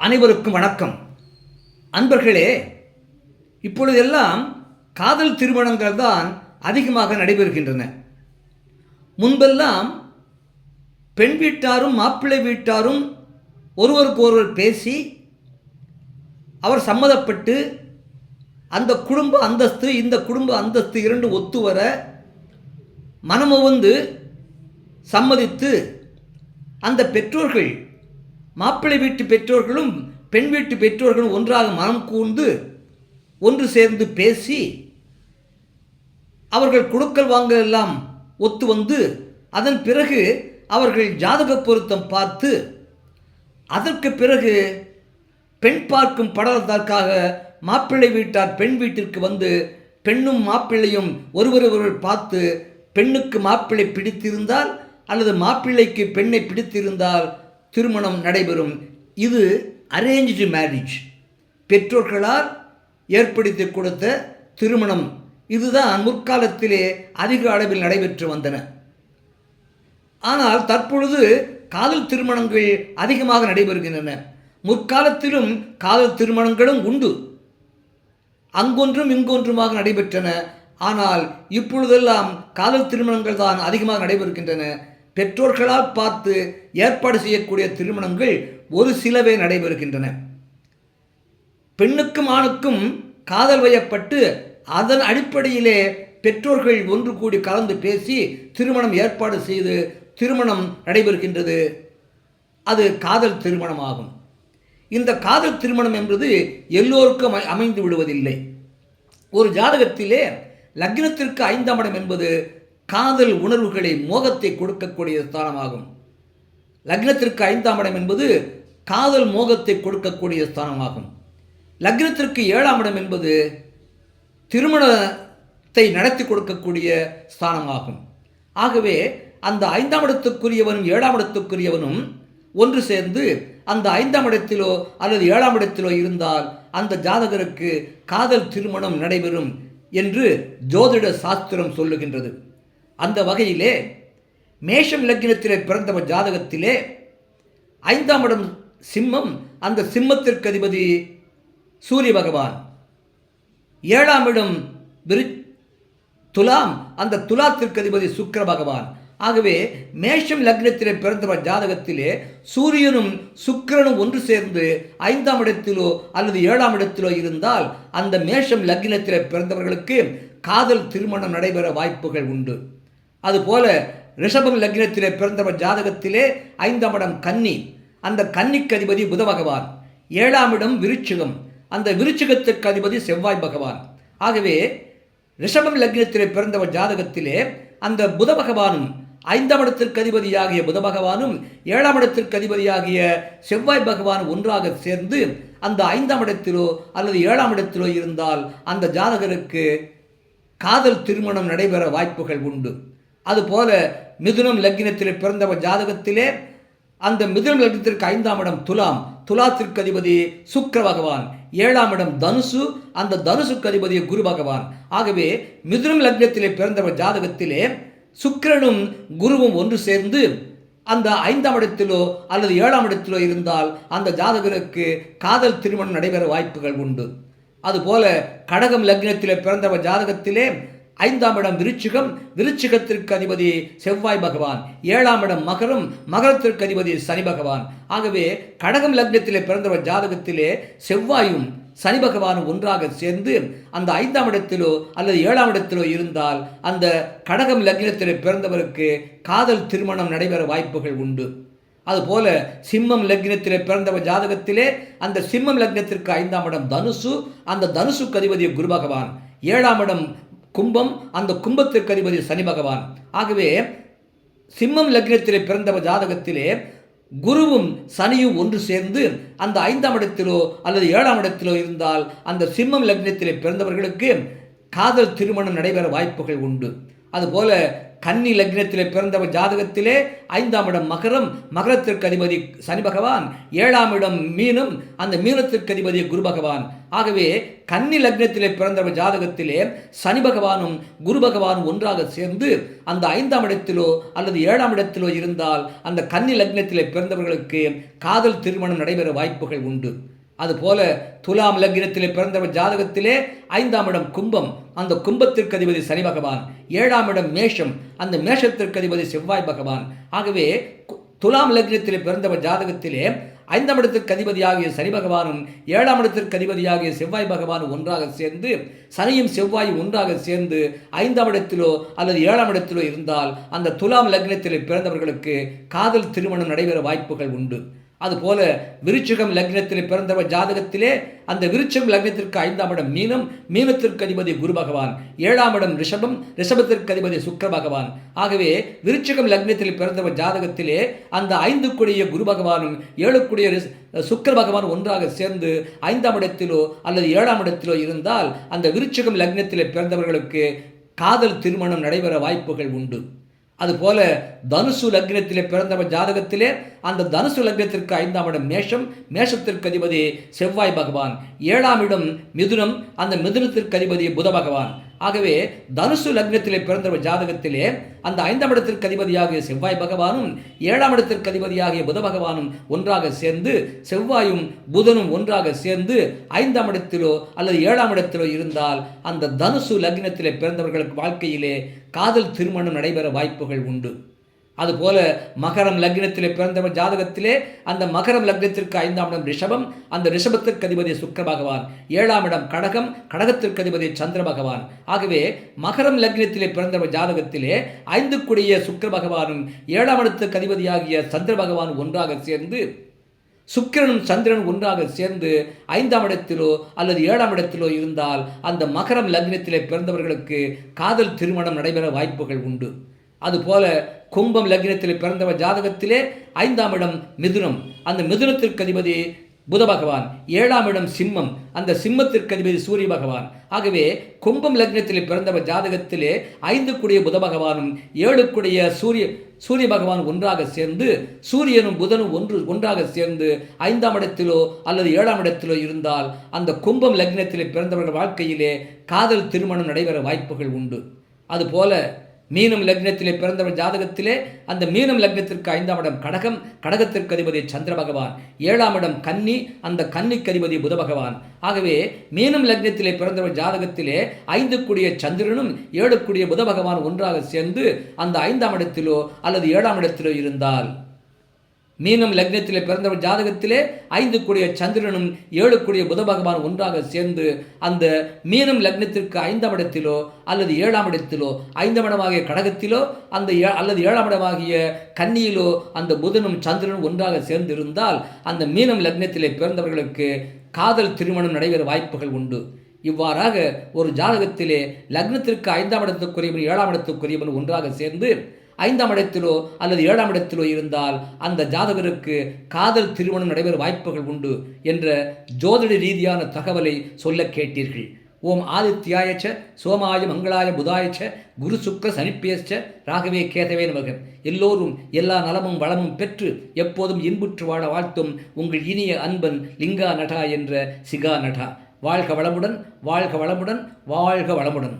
அனைவருக்கும் வணக்கம். அன்பர்களே இப்பொழுதெல்லாம் காதல் திருமணங்கள் தான் அதிகமாக நடைபெறுகின்றன. முன்பெல்லாம் பெண் வீட்டாரும் மாப்பிள்ளை வீட்டாரும் ஒருவருக்கொருவர் பேசி அவர் சம்மதப்பட்டு அந்த குடும்ப அந்தஸ்து இந்த குடும்ப அந்தஸ்து இரண்டு ஒத்து வர மனமுவந்து சம்மதித்து அந்த பெற்றோர்கள் மாப்பிள்ளை வீட்டு பெற்றோர்களும் பெண் வீட்டு பெற்றோர்களும் ஒன்றாக மனம் கூர்ந்து ஒன்று சேர்ந்து பேசி அவர்கள் குடுக்கல் வாங்கல் எல்லாம் ஒத்து வந்து அதன் பிறகு அவர்கள் ஜாதக பொருத்தம் பார்த்து அதற்கு பிறகு பெண் பார்க்கும் படலத்திற்காக மாப்பிள்ளை வீட்டார் பெண் வீட்டிற்கு வந்து பெண்ணும் மாப்பிள்ளையும் ஒருவர் ஒருவர் பார்த்து பெண்ணுக்கு மாப்பிள்ளை பிடித்திருந்தால் அல்லது மாப்பிள்ளைக்கு பெண்ணை பிடித்திருந்தால் திருமணம் நடைபெறும். இது அரேஞ்சு மேரேஜ் பெற்றோர்களால் ஏற்படுத்தி கொடுத்த திருமணம். இதுதான் முற்காலத்திலே அதிக அளவில் நடைபெற்று வந்தன. ஆனால் தற்பொழுது காதல் திருமணங்கள் அதிகமாக நடைபெறுகின்றன. முற்காலத்திலும் காதல் திருமணங்களும் உண்டு. அங்கொன்றும் இங்கொன்றுமாக நடைபெற்றன. ஆனால் இப்பொழுதெல்லாம் காதல் திருமணங்கள் தான் அதிகமாக நடைபெறுகின்றன. பெற்றோர்களால் பார்த்து ஏற்பாடு செய்யக்கூடிய திருமணங்கள் ஒரு சிலவே நடைபெறுகின்றன. பெண்ணுக்கும் ஆணுக்கும் காதல் வயப்பட்டு அதன் அடிப்படையிலே பெற்றோர்கள் ஒன்று கூடி கலந்து பேசி திருமணம் ஏற்பாடு செய்து திருமணம் நடைபெறுகின்றது. அது காதல் திருமணம் ஆகும் இந்த காதல் திருமணம் என்பது எல்லோருக்கும் அமை- அமைந்து விடுவதில்லை. ஒரு ஜாதகத்திலே லக்னத்திற்கு ஐந்தாம் இடம் என்பது காதல் உணர்வுகளை மோகத்தை கொடுக்கக்கூடிய ஸ்தானமாகும். லக்னத்திற்கு ஐந்தாம் இடம் என்பது காதல் மோகத்தை கொடுக்கக்கூடிய ஸ்தானமாகும். லக்னத்திற்கு ஏழாம் இடம் என்பது திருமணத்தை நடத்தி கொடுக்கக்கூடிய ஸ்தானமாகும். ஆகவே அந்த ஐந்தாம் இடத்துக்குரியவனும் ஏழாம் இடத்துக்குரியவனும் ஒன்று சேர்ந்து அந்த ஐந்தாம் இடத்திலோ அல்லது ஏழாம் இடத்திலோ இருந்தால் அந்த ஜாதகருக்கு காதல் திருமணம் நடைபெறும் என்று ஜோதிட சாஸ்திரம் சொல்லுகின்றது. அந்த வகையிலே மேஷம் லக்னத்திலே பிறந்தவர் ஜாதகத்திலே ஐந்தாம் இடம் சிம்மம் அந்த சிம்மத்திற்கு அதிபதி சூரிய பகவான். ஏழாம் இடம் விரு துலாம் அந்த துலாத்திற்கு அதிபதி சுக்கர பகவான். ஆகவே மேஷம் லக்னத்திலே பிறந்தவர் ஜாதகத்திலே சூரியனும் சுக்கிரனும் ஒன்று சேர்ந்து ஐந்தாம் இடத்திலோ அல்லது ஏழாம் இடத்திலோ இருந்தால் அந்த மேஷம் லக்னத்திலே பிறந்தவர்களுக்கு காதல் திருமணம் நடைபெற வாய்ப்புகள் உண்டு. அதுபோல ரிஷபம் லக்னத்திலே பிறந்தவர் ஜாதகத்திலே ஐந்தாம் இடம் கன்னி. அந்த கன்னிக்கு அதிபதி புத பகவான். ஏழாம் இடம் விருச்சிகம். அந்த விருச்சிகத்துக்கு அதிபதி செவ்வாய் பகவான். ஆகவே ரிஷபம் லக்னத்திலே பிறந்தவர் ஜாதகத்திலே அந்த புத பகவானும் ஐந்தாம் இடத்திற்கு அதிபதியாகிய புத பகவானும் ஏழாம் இடத்திற்கு அதிபதியாகிய செவ்வாய் பகவான் ஒன்றாக சேர்ந்து அந்த ஐந்தாம் இடத்திலோ அல்லது ஏழாம் இடத்திலோ இருந்தால் அந்த ஜாதகருக்கு காதல் திருமணம் நடைபெற வாய்ப்புகள் உண்டு. அதுபோல மிதுனம் லக்னத்திலே பிறந்தவர் ஜாதகத்திலே அந்த மிதுனம் லக்னத்திற்கு ஐந்தாம் இடம் துலாம். துலாத்திற்கு அதிபதி சுக்கர பகவான். ஏழாம் இடம் தனுசு. அந்த தனுசுக்கு அதிபதி குரு பகவான். ஆகவே மிதுனம் லக்னத்திலே பிறந்தவர் ஜாதகத்திலே சுக்கிரனும் குருவும் ஒன்று சேர்ந்து அந்த ஐந்தாம் இடத்திலோ அல்லது ஏழாம் இடத்திலோ இருந்தால் அந்த ஜாதகருக்கு காதல் திருமணம் நடைபெற வாய்ப்புகள் உண்டு. அதுபோல கடகம் லக்னத்திலே பிறந்தவர் ஜாதகத்திலே ஐந்தாம் இடம் விருச்சிகம். விருச்சிகத்திற்கு அதிபதி செவ்வாய் பகவான். ஏழாம் இடம் மகரம். மகரத்திற்கு அதிபதி சனி பகவான். ஆகவே கடகம் லக்னத்திலே பிறந்தவர் ஜாதகத்திலே செவ்வாயும் சனி பகவானும் ஒன்றாக சேர்ந்து அந்த ஐந்தாம் இடத்திலோ அல்லது ஏழாம் இடத்திலோ இருந்தால் அந்த கடகம் லக்னத்திலே பிறந்தவருக்கு காதல் திருமணம் நடைபெற வாய்ப்புகள் உண்டு. அதுபோல சிம்மம் லக்னத்திலே பிறந்தவர் ஜாதகத்திலே அந்த சிம்மம் லக்னத்திற்கு ஐந்தாம் இடம் தனுசு. அந்த தனுசுக்கு அதிபதி குரு பகவான். ஏழாம் இடம் கும்பம் அந்த கும்பத்திற்கு அதிபதி சனி பகவான். ஆகவே சிம்மம் லக்னத்திலே பிறந்தவர் ஜாதகத்திலே குருவும் சனியும் ஒன்று சேர்ந்து அந்த ஐந்தாம் இடத்திலோ அல்லது ஏழாம் இடத்திலோ இருந்தால் அந்த சிம்மம் லக்னத்திலே பிறந்தவர்களுக்கு காதல் திருமணம் நடைபெற வாய்ப்புகள் உண்டு. அதுபோல கன்னி லக்னத்திலே பிறந்தவர் ஜாதகத்திலே ஐந்தாம் இடம் மகரம். மகரத்திற்கு அதிபதி சனி பகவான் ஏழாம் இடம் மீனும். அந்த மீனத்திற்கு அதிபதி குரு பகவான். ஆகவே கன்னி லக்னத்திலே பிறந்தவர் ஜாதகத்திலே சனி பகவானும் குரு பகவானும் ஒன்றாக சேர்ந்து அந்த ஐந்தாம் இடத்திலோ அல்லது ஏழாம் இடத்திலோ இருந்தால் அந்த கன்னி லக்னத்திலே பிறந்தவர்களுக்கு காதல் திருமணம் நடைபெற வாய்ப்புகள் உண்டு. அதுபோல துலாம் லக்னத்திலே பிறந்தவர் ஜாதகத்திலே ஐந்தாம் இடம் கும்பம். அந்த கும்பத்திற்கு அதிபதி சனி பகவான். ஏழாம் இடம் மேஷம். அந்த மேஷத்திற்கு அதிபதி செவ்வாய் பகவான். ஆகவே கு- துலாம் லக்னத்திலே பிறந்தவர் ஜாதகத்திலே ஐந்தாம் இடத்திற்கு அதிபதியாகிய சனி பகவானும் ஏழாம் இடத்திற்கு அதிபதியாகிய செவ்வாய் பகவானும் ஒன்றாக சேர்ந்து சனியும் செவ்வாயும் ஒன்றாக சேர்ந்து ஐந்தாம் இடத்திலோ அல்லது ஏழாம் இடத்திலோ இருந்தால் அந்த துலாம் லக்னத்திலே பிறந்தவர்களுக்கு காதல் திருமணம் நடைபெற வாய்ப்புகள் உண்டு. அதுபோல விருச்சிகம் லக்னத்தில் பிறந்தவர் ஜாதகத்திலே அந்த விருச்சகம் லக்னத்திற்கு ஐந்தாம் இடம் மீனம் மீனத்திற்கு அதிபதி குரு பகவான் ஏழாம் இடம் ரிஷபம் ரிஷபத்திற்கு அதிபதி சுக்கர பகவான். ஆகவே விருச்சிகம் லக்னத்தில் பிறந்தவர் ஜாதகத்திலே அந்த ஐந்து குடிய குரு பகவானும் ஏழு குடிய பகவான் ஒன்றாக சேர்ந்து ஐந்தாம் இடத்திலோ அல்லது ஏழாம் இடத்திலோ இருந்தால் அந்த விருச்சிகம் லக்னத்தில் பிறந்தவர்களுக்கு காதல் திருமணம் நடைபெற வாய்ப்புகள் உண்டு. அதுபோல தனுசு லக்னத்திலே பிறந்தவர் ஜாதகத்திலே அந்த தனுசு லக்னத்திற்கு ஐந்தாம் இடம் மேஷம். மேஷத்திற்கு அதிபதி செவ்வாய் பகவான். ஏழாம் இடம் மிதுனம். அந்த மிதுனத்திற்கு அதிபதி புத பகவான். ஆகவே தனுசு லக்னத்திலே பிறந்தவர் ஜாதகத்திலே அந்த ஐந்தாம் இடத்திற்கு அதிபதியாகிய செவ்வாய் பகவானும் ஏழாம் இடத்திற்கு அதிபதியாகிய புத பகவானும் ஒன்றாக சேர்ந்து செவ்வாயும் புதனும் ஒன்றாக சேர்ந்து ஐந்தாம் இடத்திலோ அல்லது ஏழாம் இடத்திலோ இருந்தால் அந்த தனுசு லக்னத்திலே பிறந்தவர்களுக்கு வாழ்க்கையிலே காதல் திருமணம் நடைபெற வாய்ப்புகள் உண்டு. அதுபோல மகரம் லக்னத்திலே பிறந்தவர் ஜாதகத்திலே அந்த மகரம் லக்னத்திற்கு ஐந்தாம் இடம் ரிஷபம் அந்த ரிஷபத்திற்கு அதிபதி சுக்கிர பகவான் ஏழாம் இடம் கடகம் கடகத்திற்கு அதிபதி சந்திர பகவான். ஆகவே மகரம் லக்னத்திலே பிறந்தவர் ஜாதகத்திலே ஐந்து குடிய சுக்கிர பகவானும் ஏழாம் இடத்துக்கு அதிபதியாகிய சந்திர பகவான் ஒன்றாக சேர்ந்து சுக்கிரனும் சந்திரன் ஒன்றாக சேர்ந்து ஐந்தாம் இடத்திலோ அல்லது ஏழாம் இடத்திலோ இருந்தால் அந்த மகரம் லக்னத்திலே பிறந்தவர்களுக்கு காதல் திருமணம் நடைபெற வாய்ப்புகள் உண்டு. அதுபோல கும்பம் லக்னத்தில் பிறந்தவர் ஜாதகத்திலே ஐந்தாம் இடம் மிதுனம். அந்த மிதுனத்திற்கு அதிபதி புத பகவான் ஏழாம் இடம் சிம்மம். அந்த சிம்மத்திற்கு அதிபதி சூரிய பகவான். ஆகவே கும்பம் லக்னத்தில் பிறந்தவர் ஜாதகத்திலே ஐந்து கூடிய புத பகவானும் ஏழு கூடிய சூரிய சூரிய பகவான் ஒன்றாக சேர்ந்து சூரியனும் புதனும் ஒன்று ஒன்றாக சேர்ந்து ஐந்தாம் இடத்திலோ அல்லது ஏழாம் இடத்திலோ இருந்தால் அந்த கும்பம் லக்னத்தில் பிறந்தவர்கள் வாழ்க்கையிலே காதல் திருமணம் நடைபெற வாய்ப்புகள் உண்டு. அதுபோல மீனம் லக்னத்திலே பிறந்தவர் ஜாதகத்திலே அந்த மீனம் லக்னத்திற்கு ஐந்தாம் இடம் கடகம் கடகத்திற்கு அதிபதி சந்திர பகவான். ஏழாம் இடம் கன்னி அந்த கன்னிக்கு அதிபதி புத பகவான். ஆகவே மீனம் லக்னத்திலே பிறந்தவர் ஜாதகத்திலே ஐந்து கூடிய சந்திரனும் ஏழு கூடிய புத பகவான் ஒன்றாக சேர்ந்து அந்த ஐந்தாம் இடத்திலோ அல்லது ஏழாம் இடத்திலோ இருந்தால் மீனம் லக்னத்திலே பிறந்தவர் ஜாதகத்திலே ஐந்து கூடிய சந்திரனும் ஏழு கூடிய புத பகவான் ஒன்றாக சேர்ந்து அந்த மீனம் லக்னத்திற்கு ஐந்தாம் இடத்திலோ அல்லது ஏழாம் இடத்திலோ ஐந்தாம் இடமாகிய கடகத்திலோ அந்த ஏ- அல்லது ஏழாம் இடமாகிய கன்னியிலோ அந்த புதனும் சந்திரனும் ஒன்றாக சேர்ந்திருந்தால் அந்த மீனம் லக்னத்திலே பிறந்தவர்களுக்கு காதல் திருமணம் நடைபெற வாய்ப்புகள் உண்டு. இவ்வாறாக ஒரு ஜாதகத்திலே லக்னத்திற்கு ஐந்தாம் இடத்துக்குரியவன் ஏழாம் இடத்துக்குரியவன் ஒன்றாக சேர்ந்து ஐந்தாம் இடத்திலோ அல்லது ஏழாம் இடத்திலோ இருந்தால் அந்த ஜாதகருக்கு காதல் திருமணம் நடைபெற வாய்ப்புகள் உண்டு என்ற ஜோதிட ரீதியான தகவலை சொல்ல கேட்டீர்கள். ஓம் ஆதித்யாயச்ச சோமாய மங்களாய புதாயச்ச குரு சுக்கர சனிப்பேச்ச ராகவே கேதவே நமக. எல்லோரும் எல்லா நலமும் வளமும் பெற்று எப்போதும் இன்புற்று வாழ வாழ்த்தும் உங்கள் இனிய அன்பன் லிங்கா நடா என்ற சிகா நடா வாழ்க வளமுடன் வாழ்க வளமுடன் வாழ்க வளமுடன்.